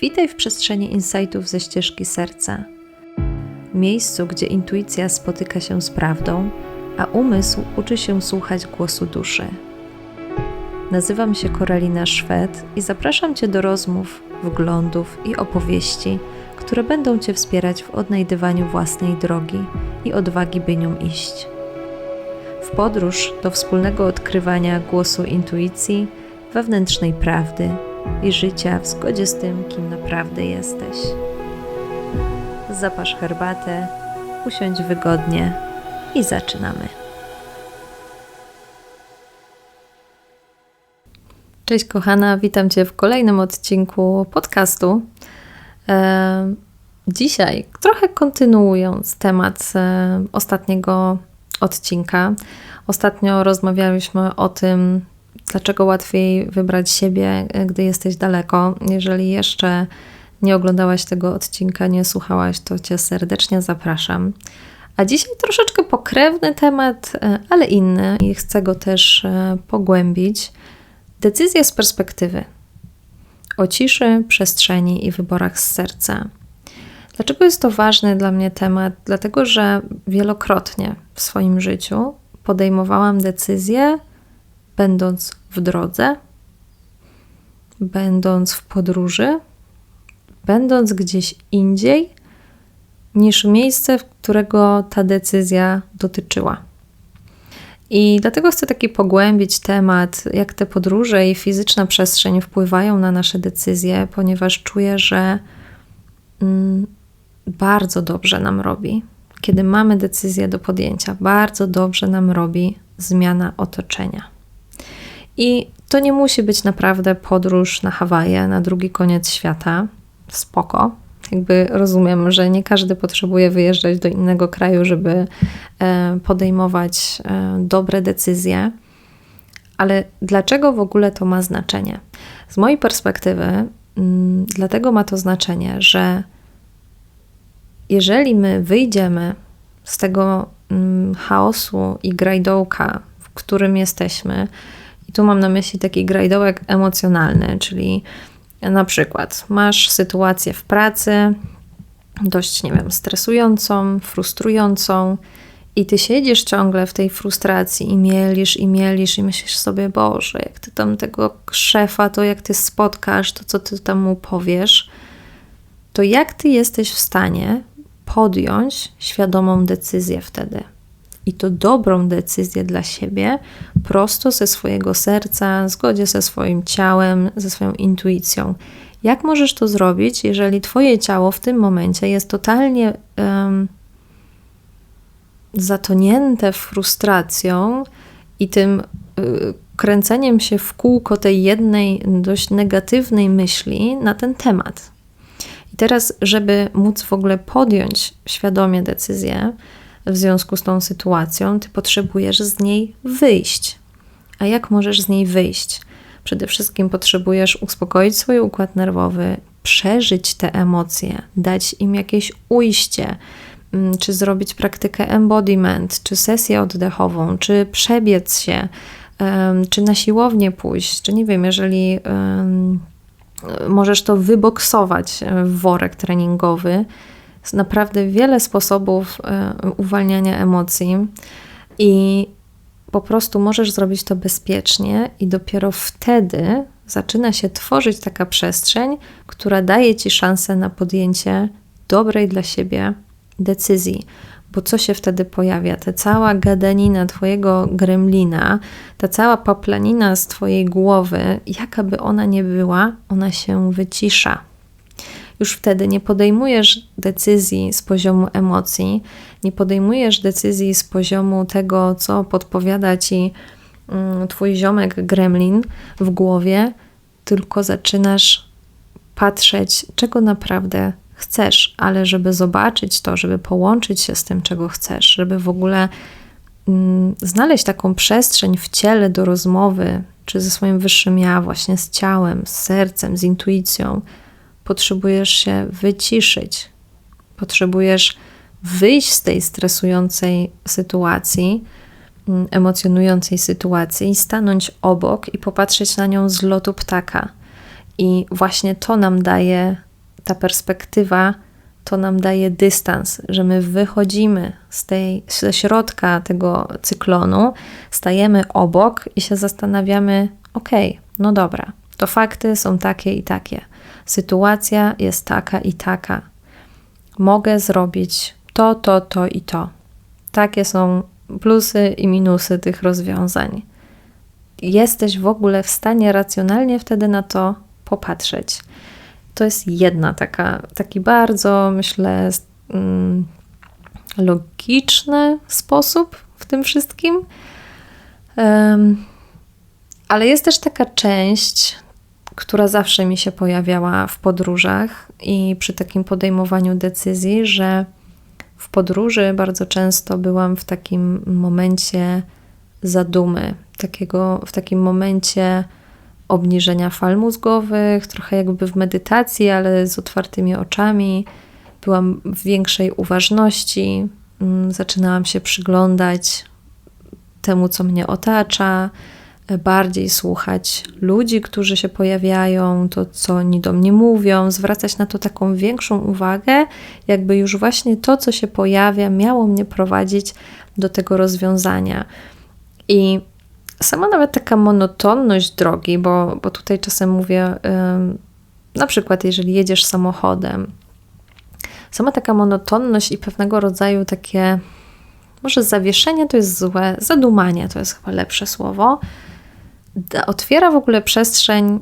Witaj w przestrzeni insightów ze ścieżki serca. Miejscu, gdzie intuicja spotyka się z prawdą, a umysł uczy się słuchać głosu duszy. Nazywam się Koralina Szwed i zapraszam Cię do rozmów, wglądów i opowieści, które będą Cię wspierać w odnajdywaniu własnej drogi i odwagi, by nią iść. W podróż do wspólnego odkrywania głosu intuicji, wewnętrznej prawdy i życia w zgodzie z tym, kim naprawdę jesteś. Zapasz herbatę, usiądź wygodnie i zaczynamy. Cześć kochana, witam Cię w kolejnym odcinku podcastu. E, dzisiaj, trochę kontynuując temat e, ostatniego odcinka, ostatnio rozmawialiśmy o tym, dlaczego łatwiej wybrać siebie, e, gdy jesteś daleko. Jeżeli jeszcze nie oglądałaś tego odcinka, nie słuchałaś, to Cię serdecznie zapraszam. A dzisiaj troszeczkę pokrewny temat, ale inny i chcę go też pogłębić. Decyzje z perspektywy o ciszy, przestrzeni i wyborach z serca. Dlaczego jest to ważny dla mnie temat? Dlatego, że wielokrotnie w swoim życiu podejmowałam decyzje, będąc w drodze, będąc w podróży, będąc gdzieś indziej niż miejsce, którego ta decyzja dotyczyła. I dlatego chcę taki pogłębić temat, jak te podróże i fizyczna przestrzeń wpływają na nasze decyzje, ponieważ czuję, że mm, bardzo dobrze nam robi, kiedy mamy decyzję do podjęcia, bardzo dobrze nam robi zmiana otoczenia. I to nie musi być naprawdę podróż na Hawaje, na drugi koniec świata. Spoko, jakby rozumiem, że nie każdy potrzebuje wyjeżdżać do innego kraju, żeby e, podejmować e, dobre decyzje. Ale dlaczego w ogóle to ma znaczenie? Z mojej perspektywy, mm, dlatego ma to znaczenie, że jeżeli my wyjdziemy z tego mm, chaosu i grajdołka, w którym jesteśmy, i tu mam na myśli taki grajdołek emocjonalny, czyli na przykład masz sytuację w pracy, dość, nie wiem, stresującą, frustrującą, i ty siedzisz ciągle w tej frustracji i mielisz, i mielisz, i myślisz sobie, Boże, jak ty tam tego szefa, to jak ty spotkasz, to co ty tam mu powiesz, to jak ty jesteś w stanie podjąć świadomą decyzję wtedy? I to dobrą decyzję dla siebie, prosto ze swojego serca, w zgodzie ze swoim ciałem, ze swoją intuicją. Jak możesz to zrobić, jeżeli Twoje ciało w tym momencie jest totalnie um, zatonięte frustracją i tym y, kręceniem się w kółko tej jednej dość negatywnej myśli na ten temat? I teraz, żeby móc w ogóle podjąć świadomie decyzję, w związku z tą sytuacją, ty potrzebujesz z niej wyjść. A jak możesz z niej wyjść? Przede wszystkim potrzebujesz uspokoić swój układ nerwowy, przeżyć te emocje, dać im jakieś ujście, mm, czy zrobić praktykę embodiment, czy sesję oddechową, czy przebiec się, czy na siłownię pójść, czy nie wiem, jeżeli możesz to wyboksować w worek treningowy, jest naprawdę wiele sposobów e, uwalniania emocji i po prostu możesz zrobić to bezpiecznie, i dopiero wtedy zaczyna się tworzyć taka przestrzeń, która daje ci szansę na podjęcie dobrej dla siebie decyzji. Bo co się wtedy pojawia? Ta cała gadanina Twojego gremlina, ta cała paplanina z Twojej głowy, jaka by ona nie była, ona się wycisza już wtedy nie podejmujesz decyzji z poziomu emocji, nie podejmujesz decyzji z poziomu tego, co podpowiada ci mm, twój ziomek gremlin w głowie, tylko zaczynasz patrzeć, czego naprawdę chcesz, ale żeby zobaczyć to, żeby połączyć się z tym, czego chcesz, żeby w ogóle mm, znaleźć taką przestrzeń w ciele do rozmowy, czy ze swoim wyższym ja, właśnie z ciałem, z sercem, z intuicją, potrzebujesz się wyciszyć. Potrzebujesz wyjść z tej stresującej sytuacji, mm, emocjonującej sytuacji, stanąć obok i popatrzeć na nią z lotu ptaka. I właśnie to nam daje ta perspektywa to nam daje dystans, że my wychodzimy z tej, ze środka tego cyklonu, stajemy obok i się zastanawiamy: OK, no dobra, to fakty są takie i takie, sytuacja jest taka i taka. Mogę zrobić to, to, to i to. Takie są plusy i minusy tych rozwiązań. Jesteś w ogóle w stanie racjonalnie wtedy na to popatrzeć. To jest jedna taka, taki bardzo, myślę, mm, logiczny sposób w tym wszystkim. Ale jest też taka część, która zawsze mi się pojawiała w podróżach i przy takim podejmowaniu decyzji, że w podróży bardzo często byłam w takim momencie zadumy, takiego, w takim momencie obniżenia fal mózgowych, trochę jakby w medytacji, ale z otwartymi oczami. Byłam w większej uważności, mm, zaczynałam się przyglądać temu, co mnie otacza, bardziej słuchać ludzi, którzy się pojawiają, to co oni do mnie mówią, zwracać na to taką większą uwagę, jakby już właśnie to, co się pojawia, miało mnie prowadzić do tego rozwiązania. I sama nawet taka monotonność drogi, bo, bo tutaj czasem mówię, na przykład, jeżeli jedziesz samochodem, sama taka monotonność i pewnego rodzaju takie, może zawieszenie to jest złe, zadumanie to jest chyba lepsze słowo, otwiera w ogóle przestrzeń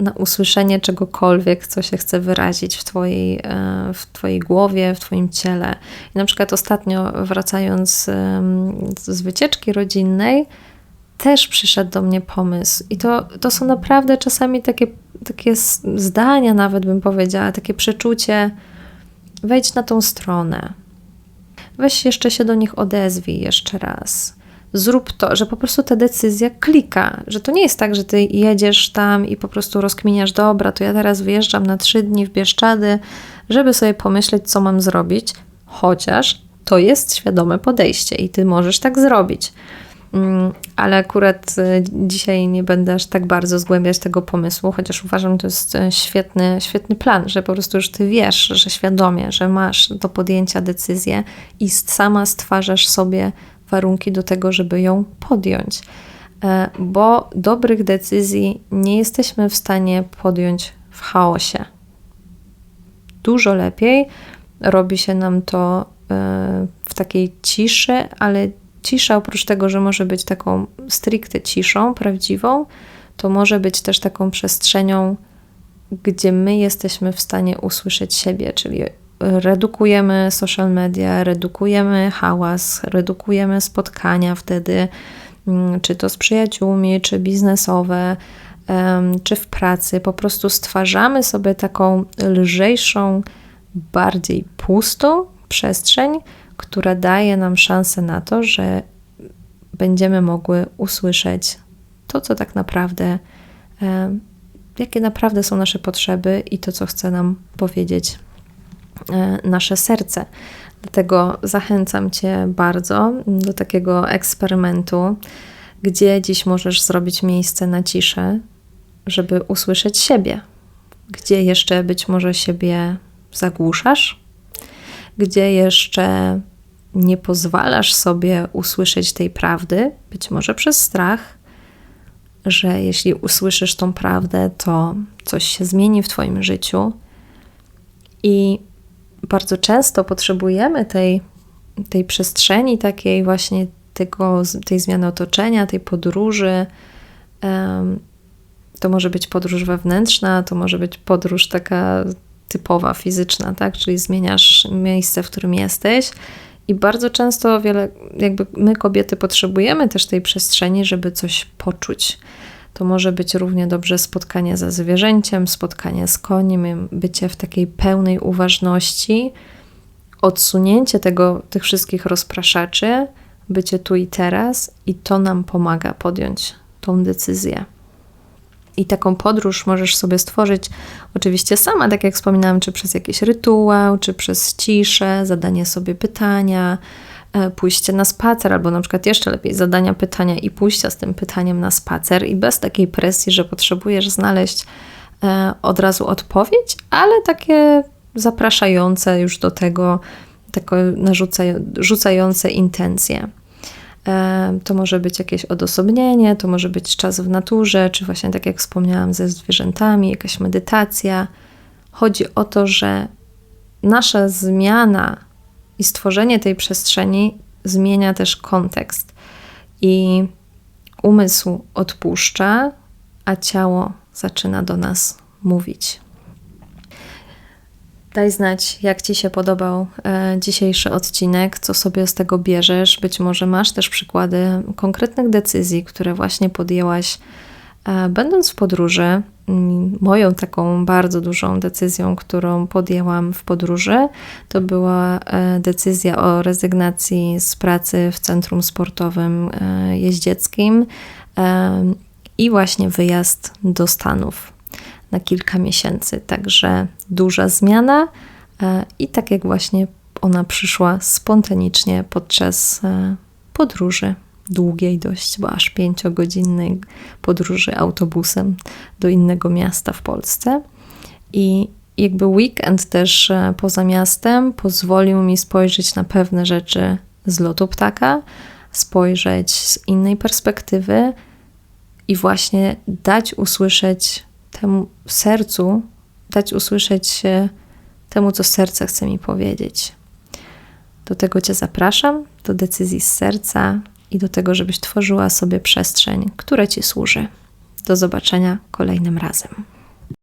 na usłyszenie czegokolwiek, co się chce wyrazić w twojej, e, w twojej głowie, w Twoim ciele. I na przykład ostatnio wracając z wycieczki rodzinnej, też przyszedł do mnie pomysł. I to, to są naprawdę czasami takie, takie zdania, nawet bym powiedziała, takie przeczucie. Wejdź na tą stronę. Weź jeszcze się do nich odezwij jeszcze raz zrób to, że po prostu ta decyzja klika, że to nie jest tak, że ty jedziesz tam i po prostu rozkminiasz, dobra, to ja teraz wyjeżdżam na trzy dni w Bieszczady, żeby sobie pomyśleć, co mam zrobić, chociaż to jest świadome podejście i ty możesz tak zrobić. Mm, ale akurat e, dzisiaj nie będę aż tak bardzo zgłębiać tego pomysłu, chociaż uważam, że to jest e, świetny, świetny plan, że po prostu już ty wiesz, że świadomie, że masz do podjęcia decyzję i sama stwarzasz sobie warunki do tego, żeby ją podjąć. E, bo dobrych decyzji nie jesteśmy w stanie podjąć w chaosie. Dużo lepiej robi się nam to e, w takiej ciszy, ale cisza oprócz tego, że może być taką stricte ciszą prawdziwą, to może być też taką przestrzenią, gdzie my jesteśmy w stanie usłyszeć siebie, czyli redukujemy social media, redukujemy hałas, redukujemy spotkania wtedy, mm, czy to z przyjaciółmi, czy biznesowe, czy w pracy. Po prostu stwarzamy sobie taką lżejszą, bardziej pustą przestrzeń, która daje nam szansę na to, że będziemy mogły usłyszeć to, co tak naprawdę, jakie naprawdę są nasze potrzeby i to, co chce nam powiedzieć nasze serce. Dlatego zachęcam Cię bardzo do takiego eksperymentu, gdzie dziś możesz zrobić miejsce na ciszę, żeby usłyszeć siebie. Gdzie jeszcze być może siebie zagłuszasz, gdzie jeszcze nie pozwalasz sobie usłyszeć tej prawdy, być może przez strach, że jeśli usłyszysz tą prawdę, to coś się zmieni w Twoim życiu. I bardzo często potrzebujemy tej, tej przestrzeni, takiej właśnie tego, tej zmiany otoczenia, tej podróży. To może być podróż wewnętrzna, to może być podróż taka typowa, fizyczna, tak? Czyli zmieniasz miejsce, w którym jesteś. I bardzo często wiele, jakby my kobiety potrzebujemy też tej przestrzeni, żeby coś poczuć. To może być równie dobrze spotkanie ze zwierzęciem, spotkanie z koniem, bycie w takiej pełnej uważności, odsunięcie tego, tych wszystkich rozpraszaczy, bycie tu i teraz, i to nam pomaga podjąć tą decyzję. I taką podróż możesz sobie stworzyć oczywiście sama, tak jak wspominałam, czy przez jakiś rytuał, czy przez ciszę, zadanie sobie pytania, pójście na spacer, albo na przykład jeszcze lepiej zadania pytania i pójścia z tym pytaniem na spacer i bez takiej presji, że potrzebujesz znaleźć e, od razu odpowiedź, ale takie zapraszające już do tego, takie narzucające intencje. E, to może być jakieś odosobnienie, to może być czas w naturze, czy właśnie tak jak wspomniałam, ze zwierzętami, jakaś medytacja. Chodzi o to, że nasza zmiana i stworzenie tej przestrzeni zmienia też kontekst. I umysł odpuszcza, a ciało zaczyna do nas mówić. Daj znać, jak Ci się podobał e, dzisiejszy odcinek, co sobie z tego bierzesz. Być może masz też przykłady konkretnych decyzji, które właśnie podjęłaś, e, będąc w podróży. Moją taką bardzo dużą decyzją, którą podjęłam w podróży, to była e, decyzja o rezygnacji z pracy w centrum sportowym e, jeździeckim e, i właśnie wyjazd do Stanów na kilka miesięcy. Także duża zmiana i tak jak właśnie ona przyszła spontanicznie podczas podróży długiej dość, bo aż pięciogodzinnej podróży autobusem do innego miasta w Polsce. I jakby weekend też e, poza miastem pozwolił mi spojrzeć na pewne rzeczy z lotu ptaka, spojrzeć z innej perspektywy i właśnie dać usłyszeć temu sercu, dać usłyszeć temu, co serce chce mi powiedzieć. Do tego Cię zapraszam, do decyzji z serca i do tego, żebyś tworzyła sobie przestrzeń, która Ci służy. Do zobaczenia kolejnym razem.